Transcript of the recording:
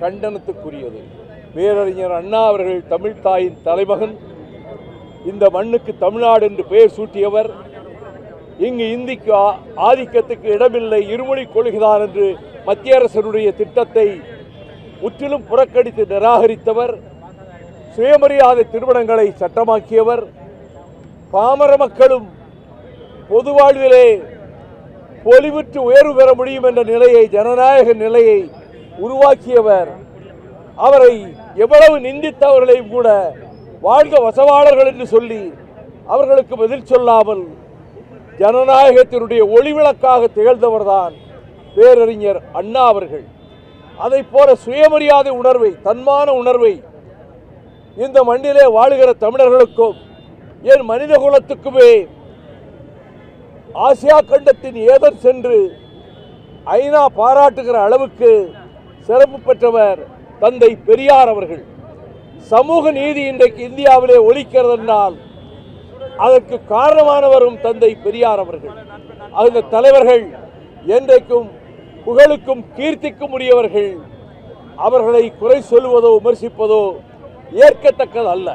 கண்டனத்துக்குரியது. பேரறிஞர் அண்ணா அவர்கள் தமிழ்த்தாயின் தலைமகன். இந்த மண்ணுக்கு தமிழ்நாடு என்று பெயர் சூட்டியவர். இங்கு இந்திக்கு ஆதிக்கத்துக்கு இடமில்லை இருமொழி கொள்கிறார் என்று மத்திய அரசனுடைய திட்டத்தை முற்றிலும் புறக்கணித்து நிராகரித்தவர். சுயமரியாதை திருமணங்களை சட்டமாக்கியவர். பாமர மக்களும் பொது வாழ்விலே பொலிவுற்று உயர்வு பெற முடியும் என்ற நிலையை ஜனநாயக நிலையை உருவாக்கியவர். அவரை எவ்வளவு நிந்தித்தவர்களையும் கூட வாழ்க வசவாளர்கள் என்று சொல்லி அவர்களுக்கு பதில் சொல்லாமல் ஜனநாயகத்தினுடைய ஒளிவிளக்காக திகழ்ந்தவர்தான் பேரறிஞர் அண்ணா அவர்கள். அதைப் போல சுயமரியாதை உணர்வை தன்மான உணர்வை இந்த மண்ணிலே வாழுகிற தமிழர்களுக்கும் என் மனித குலத்துக்குமே ஆசியா கண்டத்தின் ஏதன் சென்று ஐநா பாராட்டுகிற அளவுக்கு சிறப்பு பெற்றவர் தந்தை பெரியார் அவர்கள். சமூக நீதி இன்றைக்கு இந்தியாவிலே ஒழிக்கிறது என்றால் அதற்கு காரணமானவரும் தந்தை பெரியார் அவர்கள். அந்த தலைவர்கள் என்றைக்கும் புகழுக்கும் கீர்த்திக்கும் உரியவர்கள். அவர்களை குறை சொல்வதோ விமர்சிப்பதோ ஏற்கத்தக்கது அல்ல